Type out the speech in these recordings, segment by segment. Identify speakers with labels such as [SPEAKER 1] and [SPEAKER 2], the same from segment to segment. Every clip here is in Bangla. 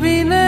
[SPEAKER 1] baby,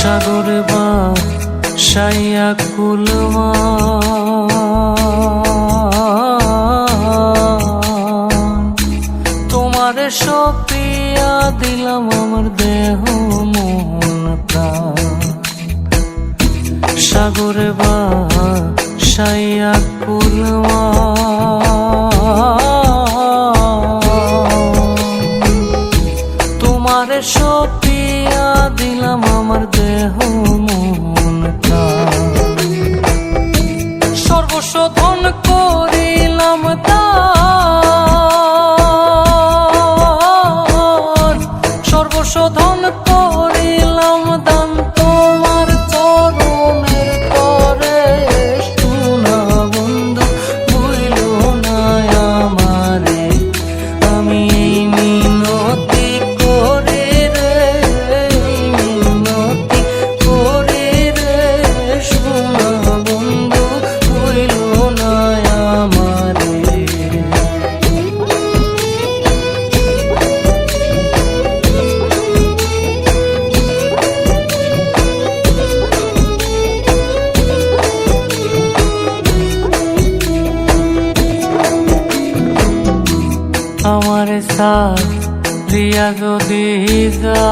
[SPEAKER 1] সাগর বা সাইয়া কুলমা তোমার সপিয়া দিলাম আমার দেহ মন সাগর বা সাইয়া কুলমা সংশোধন তোমার সাথ দিয়া যদি প্রতিকা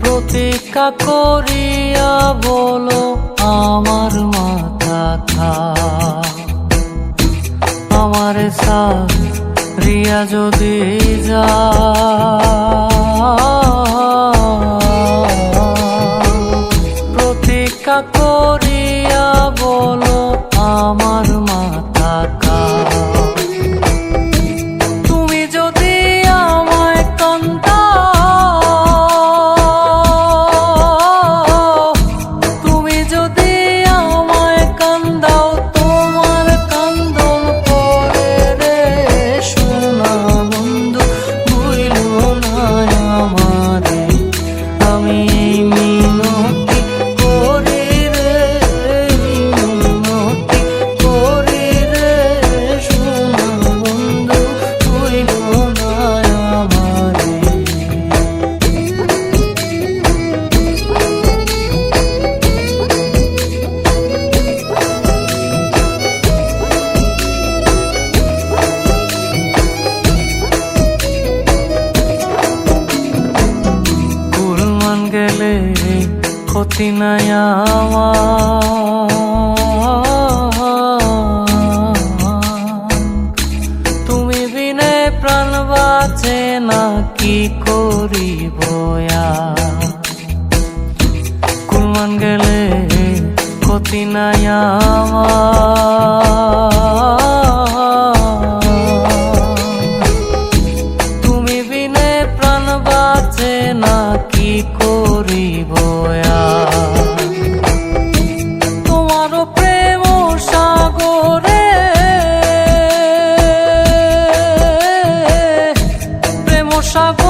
[SPEAKER 1] প্রতীক্ষা করিয়া বলো আমার মাথা খা আমার সাথ রিয়া যদি যা অচিনায় তুমি বিনে প্রাণ বাঁচে না কি করিব কুলমান গেলে কতিনায় chapeau.